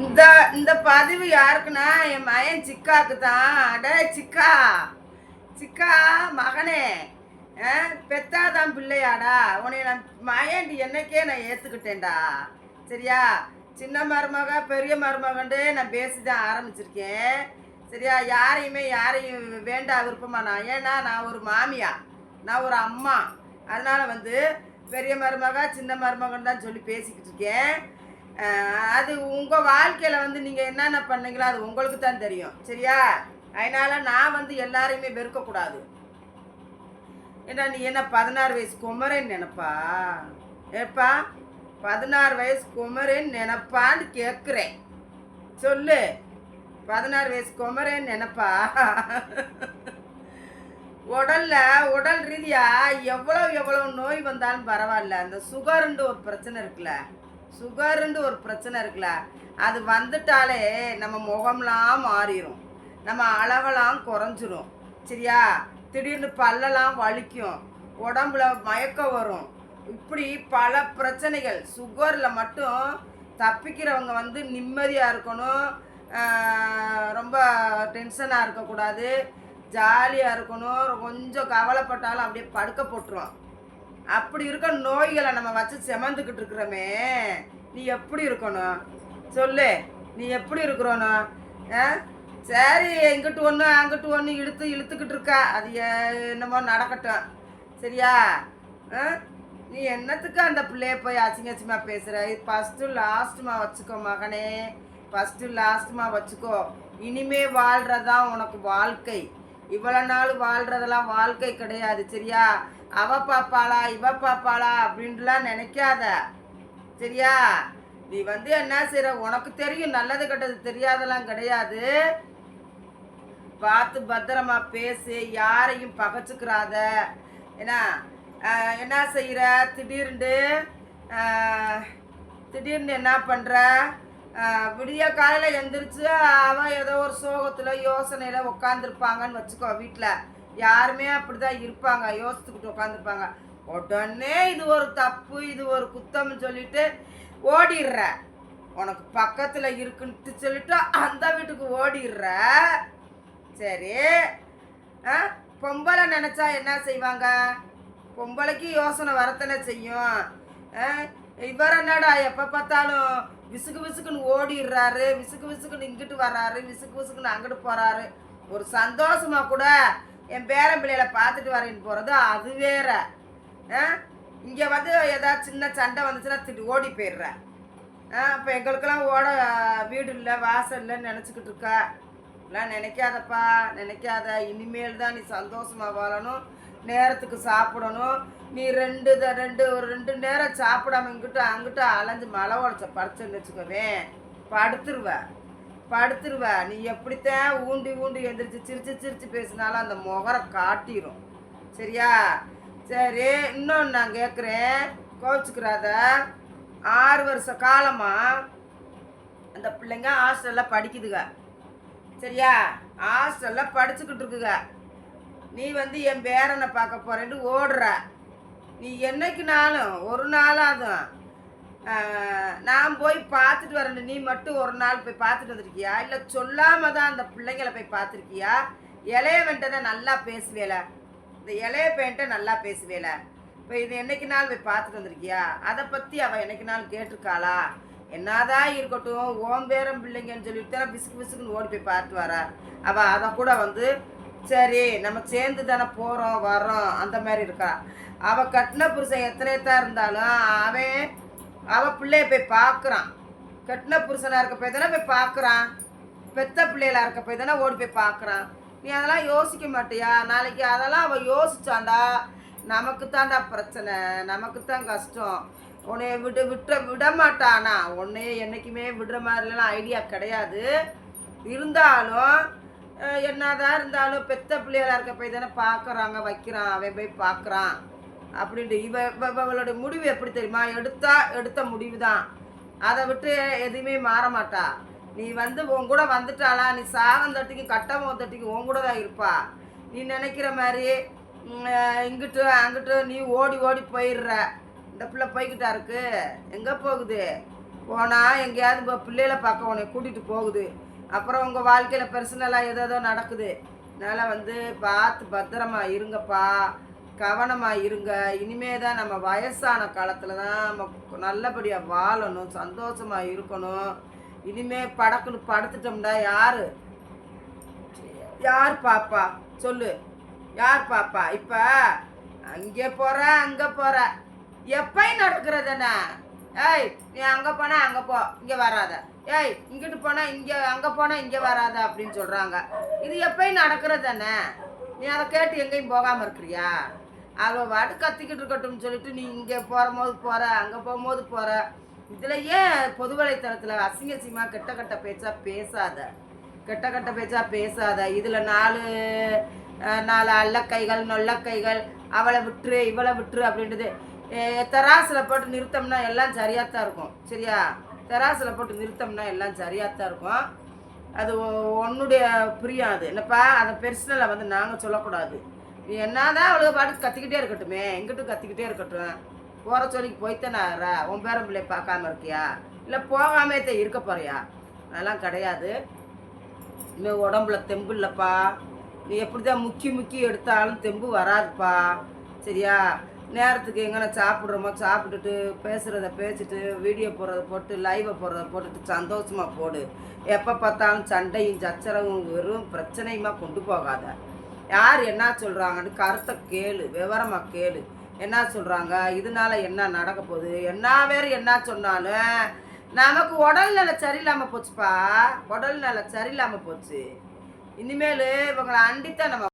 இந்த இந்த பதிவு யாருக்குன்னா என் மகன் சிக்காக்கு தான் அடே சிக்கா. சிக்கா மகனே. ஆ, பெத்தாதான் பிள்ளையாடா. உன்னை நான் மகன் என்னைக்கே நான் ஏற்றுக்கிட்டேன்டா சரியா? சின்ன மருமக பெரிய மருமகன்ட்டு நான் பேசி தான் ஆரம்பிச்சிருக்கேன். சரியா? யாரையுமே யாரையும் வேண்டா விருப்பமா நான். ஏன்னா நான் ஒரு மாமியா. நான் ஒரு அம்மா. அதனால் வந்து பெரிய மருமக சின்ன மருமகன் தான் சொல்லி பேசிக்கிட்டு இருக்கேன். அது உங்கள் வாழ்க்கையில் வந்து நீங்கள் என்னென்ன பண்ணீங்களோ அது உங்களுக்கு தான் தெரியும். சரியா? அதனால் நான் வந்து எல்லாரையுமே வெறுக்கக்கூடாது. ஏன்னா நீ என்ன பதினாறு வயசு குமரன் நினப்பா? ஏப்பா பதினாறு வயசு குமரன் நினப்பான்னு கேட்குறேன் சொல்லு. பதினாறு வயசு குமரன் நினப்பா? உடல்ல உடல் ரீதியாக எவ்வளோ எவ்வளோ நோய் வந்தாலும் பரவாயில்ல. அந்த சுகருன்ற ஒரு பிரச்சனை இருக்குல்ல. சுகருன்னு ஒரு பிரச்சனை இருக்குல்ல அது வந்துட்டாலே நம்ம முகம்லாம் மாறிடும் நம்ம அளவெல்லாம் குறைஞ்சிரும். சரியா? திடீர்னு பல்லெல்லாம் வலிக்கும். உடம்புல மயக்கம் வரும். இப்படி பல பிரச்சனைகள். சுகரில் மட்டும் தப்பிக்கிறவங்க வந்து நிம்மதியாக இருக்கணும். ரொம்ப டென்ஷனாக இருக்கக்கூடாது. ஜாலியாக இருக்கணும். கொஞ்சம் கவலைப்பட்டாலும் அப்படியே படுக்க போட்டுரும். அப்படி இருக்க நோய்களை நம்ம வச்சு செமந்துக்கிட்டு இருக்கிறோமே. நீ எப்படி இருக்கணும்? சொல்லு. நீ எப்படி இருக்கிறோனோ? ஆ? சரி எங்கிட்டு ஒன்று அங்கிட்டு ஒன்று இழுத்து இழுத்துக்கிட்டு இருக்கா? அது என்னமோ நடக்கட்டும். சரியா? ஆ? நீ என்னத்துக்கு அந்த பிள்ளைய போய் அசிங்க அசிங்கமா பேசுகிற இது ஃபஸ்ட்டு லாஸ்ட்டுமா வச்சுக்கோ மகனே. ஃபஸ்ட்டு லாஸ்ட்டுமா வச்சுக்கோ. இனிமே வாழ்கிறதான் உனக்கு வாழ்க்கை. இவ்வளோ நாள் வாழ்கிறதெல்லாம் வாழ்க்கை கிடையாது சரியா? அவ பாப்பாளா இவ பாப்பாளா அப்படின்ட்டுலாம் நினைக்காத சரியா? நீ வந்து என்ன செய்ற? உனக்கு தெரியும் நல்லது கெட்டது தெரியாதெல்லாம் கிடையாது. பார்த்து பத்திரமா பேசு யாரையும் பகச்சுக்கிறாத. என்ன என்ன செய்கிற திடீர்னு திடீர்னு என்ன பண்ணுற விடிய காலையில் எந்திரிச்சு அவன் ஏதோ ஒரு சோகத்தில் யோசனையில் உட்காந்துருப்பாங்கன்னு வச்சுக்கோ வீட்டில் யாருமே அப்படி தான் இருப்பாங்க. யோசித்துக்கிட்டு உட்காந்துருப்பாங்க உடனே இது ஒரு தப்பு இது ஒரு குத்தம்னு சொல்லிட்டு ஓடிடுற. உனக்கு பக்கத்தில் இருக்குன்ட்டு சொல்லிட்டு அந்த வீட்டுக்கு ஓடிடுற. சரி. ஆ பொம்பளை நினச்சா என்ன செய்வாங்க? பொம்பளைக்கு யோசனை வரத்தனை செய்யும்? ஆ, இவர் என்னடா எப்போ பார்த்தாலும் விசுக்கு விசுக்குன்னு ஓடிடுறாரு விசுக்கு விசுக்குன்னு இங்கிட்டு வர்றாரு விசுக்கு விசுக்குன்னு அங்கிட்டு போகிறாரு ஒரு சந்தோஷமா கூட என் பேரன் பிள்ளைகளை பார்த்துட்டு வரேன்னு போகிறது அது வேற. இங்கே வந்து ஏதாவது சின்ன சண்டை வந்துச்சுன்னா திட்டு ஓடி போயிடுற. இப்போ எங்களுக்கெல்லாம் ஓட வீடு இல்லை வாசல் இல்லைன்னு நினச்சிக்கிட்டு இருக்கா. எல்லாம் நினைக்காதப்பா நினைக்காத. இனிமேல் தான் நீ சந்தோஷமா வாழணும் நேரத்துக்கு சாப்பிடணும். நீ ரெண்டு த- ரெண்டு ஒரு ரெண்டு நேரம் சாப்பிடாம இங்கிட்ட அங்கிட்ட அலைஞ்சு மழை உடச்ச பறிச்சுன்னு வச்சுக்கோவேன் படுத்துருவ. படுத்துருவ. நீ எப்படித்தான் ஊண்டி ஊண்டி எந்திரிச்சு சிரிச்சு சிரிச்சு பேசினாலும் அந்த முகரை காட்டிடும் சரியா? சரி இன்னொன்று நான் கேட்குறேன் கோச்சுக்கிறாத. ஆறு வருஷ காலமாக அந்த பிள்ளைங்க ஹாஸ்டலில் படிக்குதுங்க சரியா? ஹாஸ்டலில் படிச்சுக்கிட்டு இருக்குங்க நீ வந்து என் பேரனை பார்க்க போகிறேன்ட்டு ஓடுற. நீ என்னைக்குனாலும் ஒரு நாளாதும் நான் போய் பார்த்துட்டு வரேன் நீ மட்டும் ஒரு நாள் போய் பார்த்துட்டு வந்திருக்கியா? இல்லை சொல்லாமல் தான் அந்த பிள்ளைங்களை போய் பார்த்துருக்கியா? இளையவன்ட்ட தான் நல்லா பேசுவேல. இந்த இளைய பையன்ட்ட நல்லா பேசுவேல. இப்போ இது என்னைக்கு நாள் போய் பார்த்துட்டு வந்திருக்கியா? அதை பற்றி அவள் என்னைக்கு நாள் கேட்டிருக்காளா? என்னதான் இருக்கட்டும் ஓம்பேரம் பிள்ளைங்கன்னு சொல்லிட்டு தானே பிசுக்கு பிசுக்குன்னு ஓடி போய் பார்த்து வரா. அவள் அதை கூட வந்து சரி நம்ம சேர்ந்து தானே போகிறோம் வரோம் அந்த மாதிரி இருக்கா? அவள் கட்டின புருஷன் எத்தனை இருந்தாலும் அவன் அவள் பிள்ளைய போய் பார்க்குறான். கட்டின புருஷனாக இருக்க போய் தானே போய் பார்க்குறான். பெத்த பிள்ளைகளாக இருக்க போய் தானே ஓடி போய் பார்க்குறான். நீ அதெல்லாம் யோசிக்க மாட்டியா? நாளைக்கு அதெல்லாம் அவள் யோசிச்சாண்டா? நமக்கு தாண்டா பிரச்சனை நமக்கு தான் கஷ்டம். உன்னைய விட விட்ட விட மாட்டானா உன்னைய என்றைக்குமே விடுற மாதிரிலாம் ஐடியா கிடையாது. இருந்தாலும் என்னதான் இருந்தாலும் பெத்த பிள்ளைகளா இருக்க போய் தானே பார்க்குறாங்க வைக்கிறான் அவன் போய் பார்க்குறான் அப்படின்ட்டு இவ இவளோட முடிவு எப்படி தெரியுமா? எடுத்தா எடுத்த முடிவு தான் அதை விட்டு எதுவுமே மாற மாட்டா. நீ வந்து உன் கூட வந்துட்டாளா? நீ சாகம் தட்டிக்கு கட்டமம் தட்டிக்கு உன் கூட தான் இருப்பா. நீ நினைக்கிற மாதிரி இங்கிட்டு அங்கிட்டு நீ ஓடி ஓடி போயிடுற. இந்த பிள்ளை போய்கிட்டா இருக்கு. எங்கே போகுது? போனால் எங்கேயாவது இப்போ பிள்ளைகளை பார்க்க உன்னை கூட்டிகிட்டு போகுது. அப்புறம் உங்கள் வாழ்க்கையில் பர்சனலாக ஏதோ ஏதோ நடக்குது. அதனால் வந்து பார்த்து பத்திரமா இருங்கப்பா. கவனமாக இருங்க. இனிமே தான் நம்ம வயசான காலத்தில் தான் நம்ம நல்லபடியாக வாழணும். சந்தோஷமாக இருக்கணும். இனிமே படக்குன்னு படுத்துட்டோம்டா யார்? யார் பாப்பா? சொல்லு. யார் பாப்பா? இப்போ அங்கே போகிற அங்கே போகிற எப்பயும் நடக்கிறதுண்ணே ஏய் நீ அங்கே போனால் அங்கே போ. இங்கே வராத. ஏய் இங்கிட்டு போனால் இங்கே அங்கே போனால் இங்கே வராத அப்படின்னு சொல்கிறாங்க இது எப்பயும் நடக்கிறதானே நீ அதை கேட்டு எங்கேயும் போகாமல் இருக்கிறியா? அவள் வாட்டு கத்திக்கிட்டு இருக்கட்டும்னு சொல்லிட்டு நீ இங்கே போகும்போது போகிற அங்கே போகும்போது போகிற இதில் ஏன் பொது வலைத்தளத்தில் அசிங்க அசிங்கமாக கெட்ட கெட்ட பேச்சாக பேசாத? கெட்ட கெட்ட பேச்சாக பேசாத? இதில் நாலு நாலு அல்லக்கைகள் நொல்லக்கைகள் அவளை விட்டுரு இவளை விட்டுரு அப்படின்றது தராசில் போட்டு நிறுத்தம்னா எல்லாம் சரியாக தான் இருக்கும். சரியா? தெராசில் போட்டு நிறுத்தம்னா எல்லாம் சரியாக தான் இருக்கும். அது உன்னுடைய பிரியம் அது. என்னப்பா? அதை பெர்சனலை வந்து நாங்கள் சொல்லக்கூடாது. நீ என்னதான் அவளுக்கு பாட்டு கத்திக்கிட்டே இருக்கட்டுமே எங்கிட்டும் கத்திக்கிட்டே இருக்கட்டும். போகிற சொல்லிக்கு போய்த்தானே உன் பேரம் பிள்ளைய பார்க்காம இருக்கியா? இல்லை போகாமே தான் இருக்க போறியா? அதெல்லாம் கிடையாது. இன்னும் உடம்புல தெம்பு இல்லைப்பா. நீ எப்படி தான் முக்கி முக்கி எடுத்தாலும் தெம்பு வராதுப்பா. சரியா? நேரத்துக்கு எங்கன்னா சாப்பிட்றோமோ சாப்பிட்டுட்டு பேசுகிறத பேசிட்டு வீடியோ போடுறத போட்டு லைவை போடுறத போட்டுட்டு சந்தோஷமாக போடு. எப்போ பார்த்தாலும் சண்டையும் சச்சரவும் வெறும் பிரச்சனையுமா கொண்டு போகாத. யார் என்ன சொல்கிறாங்கன்னு கருத்தை கேளு விவரமாக கேளு. என்ன சொல்கிறாங்க இதனால என்ன நடக்க போகுது? என்ன வேறு என்ன சொன்னாலும் நமக்கு உடல்நிலை சரியில்லாமல் போச்சுப்பா. உடல்நிலை சரியில்லாமல் போச்சு. இனிமேல் இவங்களை அண்டித்தான் நம்ம